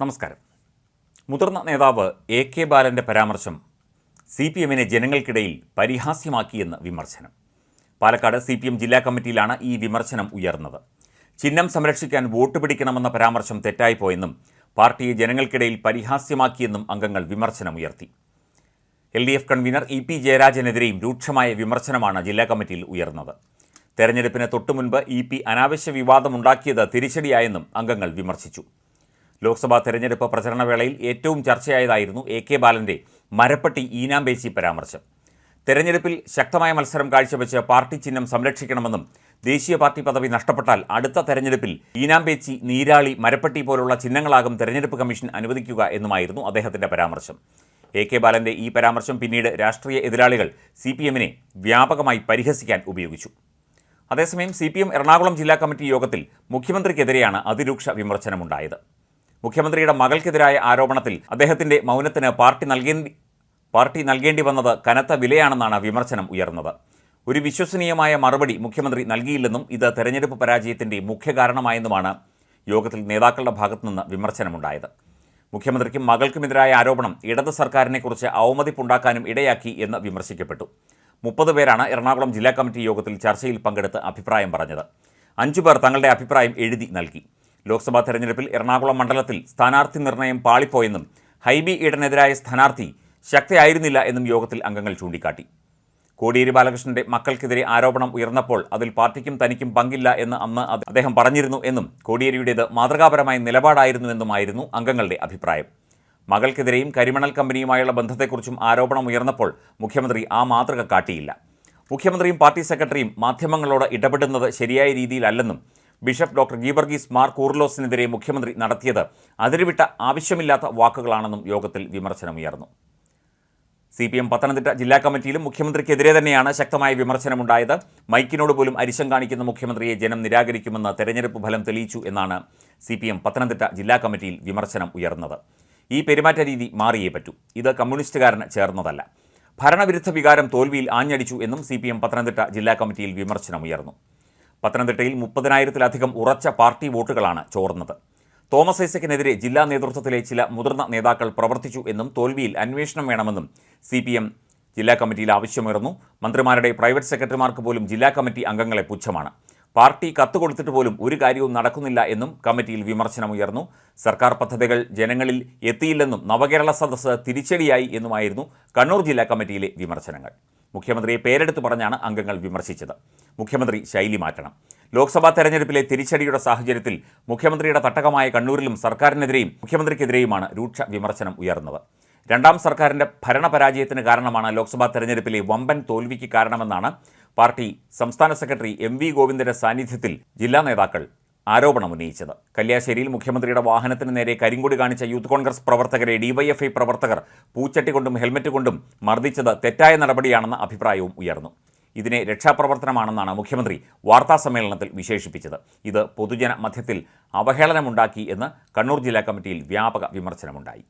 നമസ്കാരം. മുതിർന്ന നേതാവ് എ കെ ബാലന്റെ പരാമർശം സി പി എമ്മിനെ ജനങ്ങൾക്കിടയിൽ പരിഹാസ്യമാക്കിയെന്ന് വിമർശനം. പാലക്കാട് സി പി എം ജില്ലാ കമ്മിറ്റിയിലാണ് ഈ വിമർശനം ഉയർന്നത്. ചിഹ്നം സംരക്ഷിക്കാൻ വോട്ട് പിടിക്കണമെന്ന പരാമർശം തെറ്റായിപ്പോയെന്നും പാർട്ടിയെ ജനങ്ങൾക്കിടയിൽ പരിഹാസ്യമാക്കിയെന്നും അംഗങ്ങൾ വിമർശനമുയർത്തി L D F convener E P ജയരാജനെതിരെയും രൂക്ഷമായ വിമർശനമാണ് ജില്ലാ കമ്മിറ്റിയിൽ ഉയർന്നത്. തെരഞ്ഞെടുപ്പിന് തൊട്ടുമുൻപ് ഇ പി അനാവശ്യ വിവാദമുണ്ടാക്കിയത് തിരിച്ചടിയായെന്നും അംഗങ്ങൾ വിമർശിച്ചു. ലോക്സഭാ തെരഞ്ഞെടുപ്പ് പ്രചരണവേളയിൽ ഏറ്റവും ചർച്ചയായതായിരുന്നു എ കെ ബാലന്റെ മരപ്പട്ടി ഈനാംബേച്ചി പരാമർശം. തെരഞ്ഞെടുപ്പിൽ ശക്തമായ മത്സരം കാഴ്ചവെച്ച് പാർട്ടി ചിഹ്നം സംരക്ഷിക്കണമെന്നും ദേശീയ പാർട്ടി പദവി നഷ്ടപ്പെട്ടാൽ അടുത്ത തെരഞ്ഞെടുപ്പിൽ ഈനാംബേച്ചി നീരാളി മരപ്പട്ടി പോലുള്ള ചിഹ്നങ്ങളാകും തെരഞ്ഞെടുപ്പ് കമ്മീഷൻ അനുവദിക്കുക എന്നുമായിരുന്നു അദ്ദേഹത്തിന്റെ പരാമർശം. എ കെ ബാലന്റെ ഈ പരാമർശം പിന്നീട് രാഷ്ട്രീയ എതിരാളികൾ സി പി എമ്മിനെ വ്യാപകമായി പരിഹസിക്കാൻ ഉപയോഗിച്ചു. അതേസമയം സി പി എം എറണാകുളം ജില്ലാ കമ്മിറ്റി യോഗത്തിൽ മുഖ്യമന്ത്രിക്കെതിരെയാണ് അതിരൂക്ഷ വിമർശനമുണ്ടായത്. മുഖ്യമന്ത്രിയുടെ മകൾക്കെതിരായ ആരോപണത്തിൽ അദ്ദേഹത്തിന്റെ മൗനത്തിന് പാർട്ടി നൽകേണ്ടി പാർട്ടി നൽകേണ്ടി വന്നത് കനത്ത വിലയാണെന്നാണ് വിമർശനം ഉയർന്നത്. ഒരു വിശ്വസനീയമായ മറുപടി മുഖ്യമന്ത്രി നൽകിയില്ലെന്നും ഇത് തെരഞ്ഞെടുപ്പ് പരാജയത്തിന്റെ മുഖ്യ കാരണമായെന്നുമാണ് യോഗത്തിൽ നേതാക്കളുടെ ഭാഗത്തുനിന്ന് വിമർശനമുണ്ടായത്. മുഖ്യമന്ത്രിക്കും മകൾക്കുമെതിരായ ആരോപണം ഇടത് സർക്കാരിനെക്കുറിച്ച് അവമതിപ്പുണ്ടാക്കാനും ഇടയാക്കി എന്ന് വിമർശിക്കപ്പെട്ടു. മുപ്പത് പേരാണ് എറണാകുളം ജില്ലാ കമ്മിറ്റി യോഗത്തിൽ ചർച്ചയിൽ പങ്കെടുത്ത് അഭിപ്രായം പറഞ്ഞത്. അഞ്ചു പേർ തങ്ങളുടെ അഭിപ്രായം എഴുതി നൽകി. ലോക്സഭാ തെരഞ്ഞെടുപ്പിൽ എറണാകുളം മണ്ഡലത്തിൽ സ്ഥാനാർത്ഥി നിർണയം പാളിപ്പോയെന്നും ഹൈബി ഈഡനെതിരായ സ്ഥാനാർത്ഥി ശക്തയായിരുന്നില്ല എന്നും യോഗത്തിൽ അംഗങ്ങൾ ചൂണ്ടിക്കാട്ടി. കോടിയേരി ബാലകൃഷ്ണന്റെ മക്കൾക്കെതിരെ ആരോപണം ഉയർന്നപ്പോൾ അതിൽ പാർട്ടിക്കും തനിക്കും പങ്കില്ല എന്ന് അന്ന് അദ്ദേഹം പറഞ്ഞിരുന്നു എന്നും കോടിയേരിയുടേത് മാതൃകാപരമായ നിലപാടായിരുന്നുവെന്നുമായിരുന്നു അംഗങ്ങളുടെ അഭിപ്രായം. മകൾക്കെതിരെയും കരിമണൽ കമ്പനിയുമായുള്ള ബന്ധത്തെക്കുറിച്ചും ആരോപണം ഉയർന്നപ്പോൾ മുഖ്യമന്ത്രി ആ മാതൃക കാട്ടിയില്ല. മുഖ്യമന്ത്രിയും പാർട്ടി സെക്രട്ടറിയും മാധ്യമങ്ങളോട് ഇടപെടുന്നത് ശരിയായ രീതിയിലല്ലെന്നും ബിഷപ്പ് ഡോക്ടർ ഗീബർഗീസ് മാർ കൂർലോസിനെതിരെ മുഖ്യമന്ത്രി നടത്തിയത് അതിരുവിട്ട ആവശ്യമില്ലാത്ത വാക്കുകളാണെന്നും യോഗത്തിൽ വിമർശനമുയർന്നു. സി പി എം പത്തനംതിട്ട ജില്ലാ കമ്മിറ്റിയിലും മുഖ്യമന്ത്രിക്കെതിരെ തന്നെയാണ് ശക്തമായ വിമർശനമുണ്ടായത്. മൈക്കിനോട് പോലും അരിശം കാണിക്കുന്ന മുഖ്യമന്ത്രിയെ ജനം നിരാകരിക്കുമെന്ന് തെരഞ്ഞെടുപ്പ് ഫലം തെളിയിച്ചു എന്നാണ് സി പി എം പത്തനംതിട്ട ജില്ലാ കമ്മിറ്റിയിൽ വിമർശനം ഉയർന്നത്. ഈ പെരുമാറ്റ രീതി മാറിയേ പറ്റൂ. ഇത് കമ്മ്യൂണിസ്റ്റുകാരന് ചേർന്നതല്ല. ഭരണവിരുദ്ധ വികാരം തോൽവിയിൽ ആഞ്ഞടിച്ചു എന്നും സി പി എം പത്തനംതിട്ട ജില്ലാ കമ്മിറ്റിയിൽ വിമർശനമുയർന്നു. പത്തനംതിട്ടയിൽ മുപ്പതിനായിരത്തിലധികം ഉറച്ച പാർട്ടി വോട്ടുകളാണ് ചോർന്നത്. തോമസ് ഐസക്കിനെതിരെ ജില്ലാ നേതൃത്വത്തിലെ ചില മുതിർന്ന നേതാക്കൾ പ്രവർത്തിച്ചു എന്നും തോൽവിയിൽ അന്വേഷണം വേണമെന്നും സി പി എം ജില്ലാ കമ്മിറ്റിയിൽ ആവശ്യമുയർന്നു. മന്ത്രിമാരുടെ പ്രൈവറ്റ് സെക്രട്ടറിമാർക്ക് പോലും ജില്ലാ കമ്മിറ്റി അംഗങ്ങളെ പുച്ഛമാണ്. പാർട്ടി കത്ത് കൊടുത്തിട്ട് പോലും ഒരു കാര്യവും നടക്കുന്നില്ല എന്നും കമ്മിറ്റിയിൽ വിമർശനമുയർന്നു. സർക്കാർ പദ്ധതികൾ ജനങ്ങളിൽ എത്തിയില്ലെന്നും നവകേരള സദസ്സ് തിരിച്ചടിയായി എന്നുമായിരുന്നു കണ്ണൂർ ജില്ലാ കമ്മിറ്റിയിലെ വിമർശനങ്ങൾ. മുഖ്യമന്ത്രിയെ പേരെടുത്ത് പറഞ്ഞാണ് അംഗങ്ങൾ വിമർശിച്ചത്. മുഖ്യമന്ത്രി ശൈലി മാറ്റണം. ലോക്സഭാ തെരഞ്ഞെടുപ്പിലെ തിരിച്ചടിയുടെ സാഹചര്യത്തിൽ മുഖ്യമന്ത്രിയുടെ തട്ടകമായ കണ്ണൂരിലും സർക്കാരിനെതിരെയും മുഖ്യമന്ത്രിക്കെതിരെയുമാണ് രൂക്ഷ വിമർശനം ഉയർന്നത്. രണ്ടാം സർക്കാരിന്റെ ഭരണപരാജയത്തിന് കാരണമാണ് ലോക്സഭാ തെരഞ്ഞെടുപ്പിലെ വമ്പൻ തോൽവിക്ക് കാരണമെന്നാണ് പാർട്ടി സംസ്ഥാന സെക്രട്ടറി എം വി ഗോവിന്ദന്റെ സാന്നിധ്യത്തിൽ ജില്ലാ നേതാക്കൾ ആരോപണം ഉന്നയിച്ചത്. കല്യാശ്ശേരിയിൽ മുഖ്യമന്ത്രിയുടെ വാഹനത്തിന് നേരെ കരിങ്കൊടി കാണിച്ച യൂത്ത് കോൺഗ്രസ് പ്രവർത്തകരെ ഡിവൈഎഫ്ഐ പ്രവർത്തകർ പൂച്ചട്ടി കൊണ്ടും ഹെൽമറ്റ് കൊണ്ടും മർദ്ദിച്ചത് തെറ്റായ നടപടിയാണെന്ന അഭിപ്രായവും ഉയർന്നു. ഇതിനെ രക്ഷാപ്രവർത്തനമാണെന്നാണ് മുഖ്യമന്ത്രി വാർത്താസമ്മേളനത്തിൽ വിശേഷിപ്പിച്ചത്. ഇത് പൊതുജന മധ്യത്തിൽ അവഹേളനമുണ്ടാക്കി എന്ന് കണ്ണൂർ ജില്ലാ കമ്മിറ്റിയിൽ വ്യാപക വിമർശനമുണ്ടായി.